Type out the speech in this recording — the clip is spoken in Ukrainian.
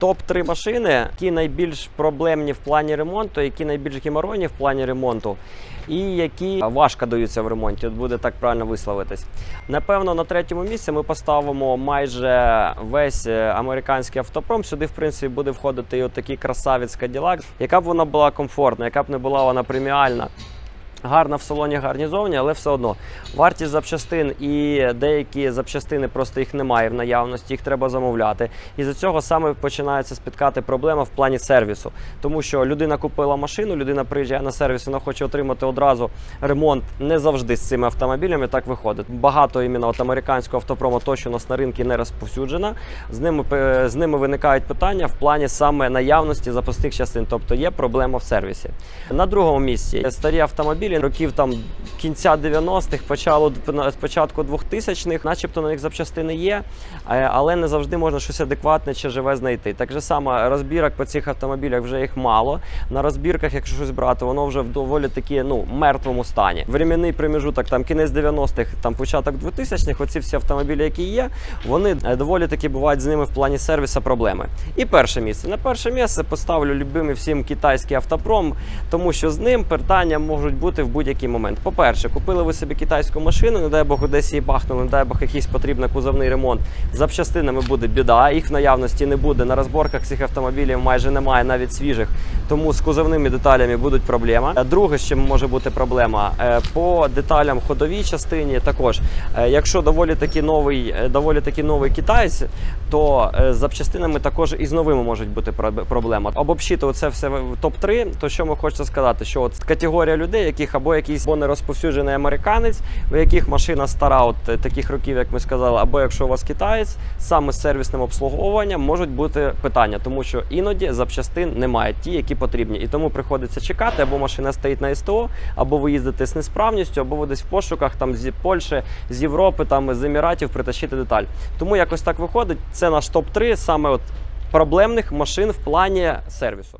Топ-3 машини, які найбільш проблемні в плані ремонту, які найбільш геморойні в плані ремонту, і які важко даються в ремонті. От буде так правильно висловитись. Напевно, на третьому місці ми поставимо майже весь е, американський автопром. Сюди, в принципі, буде входити і от такий красавець Cadillac. Яка б вона була комфортна, яка б не була вона преміальна. Гарна в салоні, гарні зовні, але все одно вартість запчастин і деякі запчастини просто їх немає в наявності, їх треба замовляти. І з цього саме починається спіткати проблема в плані сервісу. Тому що людина купила машину, людина приїжджає на сервіс, вона хоче отримати одразу ремонт не завжди з цими автомобілями. Так виходить. Багато іменно от американського автопрому, то що у нас на ринку не розповсюджена. З ними е, з ними виникають питання в плані саме наявності запасних частин, тобто є проблема в сервісі. На другому місці старі автомобілі років там кінця 90-х, почало початку 2000-х, начебто на них запчастини є, е, але не завжди можна щось адекватне чи живе знайти. Так же само розбірок по цих автомобілях вже їх мало. На розбірках, якщо щось брати, воно вже в доволі таки ну мертвому стані. Временний проміжуток, там кінець 90-х, там початок 2000-х, оці всі автомобілі, які є, вони е, доволі таки бувають з ними в плані сервісу проблеми. І перше місце. На перше місце поставлю любимий всім китайський автопром, тому що з ним питання можуть бути в будь-який момент. По-перше, купили ви собі китайську машину, не дай Бог, десь її бахнули, не дай Бог, якийсь потрібний кузовний ремонт. Запчастинами буде біда, їх в наявності не буде. На розборках цих автомобілів майже немає навіть свіжих, тому з кузовними деталями будуть проблеми. Е, Друге, з чим може бути проблема, е, по деталям ходовій частині також. Е, Якщо доволі таки новий, доволі таки новий китаєць, то з запчастинами також і з новими можуть бути проб- проблема. Обобщити оце все в топ-3, то що ми хочемо сказати, що от категорія людей, яких або якийсь нерозповсюджений американець, у яких машина стара, от е, таких років, як ми сказали, або якщо у вас китаєць, саме з сервісним обслуговуванням можуть бути питання, тому що іноді запчастин немає, ті, які потрібні. І тому приходиться чекати, або машина стоїть на СТО, або ви їздите з несправністю, або ви десь в пошуках там з Польщі, з Європи, там з Еміратів притащити деталь. Тому якось так виходить. Це наш топ 3 саме от проблемних машин в плані сервісу.